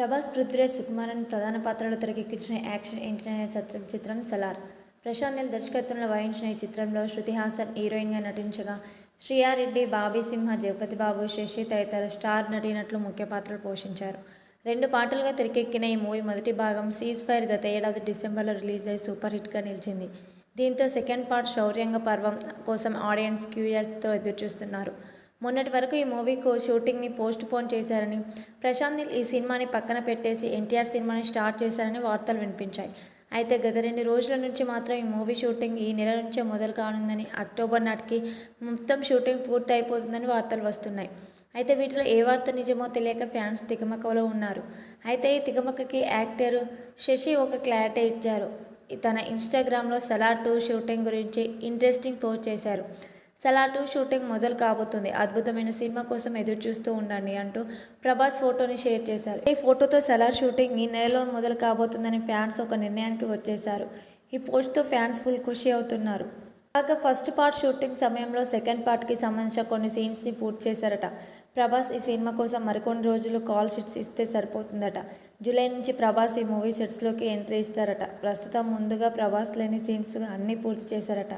ప్రభాస్ పృథ్వీరాజ్ సుకుమారన్ ప్రధాన పాత్రలో తెరకెక్కించిన యాక్షన్ ఎంటర్టైనర్ చిత్రం చిత్రం సలార్. ప్రశాంత్ నీల్ దర్శకత్వంలో వహించిన ఈ చిత్రంలో శృతి హాసన్ హీరోయిన్గా నటించగా శ్రీయారెడ్డి బాబీ సింహ జగపతి బాబు శశి తదితర స్టార్ నటినట్లు ముఖ్య పాత్రలు పోషించారు. రెండు పాటలుగా తెరకెక్కిన ఈ మూవీ మొదటి భాగం సీజ్ ఫైర్ గత ఏడాది డిసెంబర్లో రిలీజ్ అయి సూపర్ హిట్గా నిలిచింది. దీంతో సెకండ్ పార్ట్ శౌర్యంగ పర్వం కోసం ఆడియన్స్ క్యూరియస్తో ఎదురుచూస్తున్నారు. మొన్నటి వరకు ఈ మూవీకు షూటింగ్ని పోస్ట్ పోన్ చేశారని ప్రశాంత్ నీల్ ఈ సినిమాని పక్కన పెట్టేసి ఎన్టీఆర్ సినిమాని స్టార్ట్ చేశారని వార్తలు వినిపించాయి. అయితే గత రెండు రోజుల నుంచి మాత్రం ఈ మూవీ షూటింగ్ ఈ నెల నుంచే మొదలు కానుందని అక్టోబర్ నాటికి మొత్తం షూటింగ్ పూర్తి అయిపోతుందని వార్తలు వస్తున్నాయి. అయితే వీటిలో ఏ వార్త నిజమో తెలియక ఫ్యాన్స్ తికమకలో ఉన్నారు. అయితే ఈ తికమకకి యాక్టర్ శశి ఒక క్లారిటీ ఇచ్చారు. తన ఇన్స్టాగ్రామ్లో సలార్ టూ షూటింగ్ గురించి ఇంట్రెస్టింగ్ పోస్ట్ చేశారు. సలార్ టూ షూటింగ్ మొదలు కాబోతుంది. అద్భుతమైన సినిమా కోసం ఎదురు చూస్తూ ఉండండి అంటూ ప్రభాస్ ఫోటోని షేర్ చేశారు. ఈ ఫోటోతో సలార్ షూటింగ్ ఈ నెలలో మొదలు కాబోతుందని ఫ్యాన్స్ ఒక నిర్ణయానికి వచ్చేశారు. ఈ పోస్ట్తో ఫ్యాన్స్ ఫుల్ ఖుషి అవుతున్నారు. కాగా ఫస్ట్ పార్ట్ షూటింగ్ సమయంలో సెకండ్ పార్ట్కి సంబంధించిన కొన్ని సీన్స్ని పూర్తి చేశారట. ప్రభాస్ ఈ సినిమా కోసం మరికొన్ని రోజులు కాల్ షీట్స్ ఇస్తే సరిపోతుందట. జూలై నుంచి ప్రభాస్ ఈ మూవీ సెట్స్లోకి ఎంట్రీ ఇస్తారట. ప్రస్తుతం ముందుగా ప్రభాస్ లేని సీన్స్ అన్నీ పూర్తి చేశారట.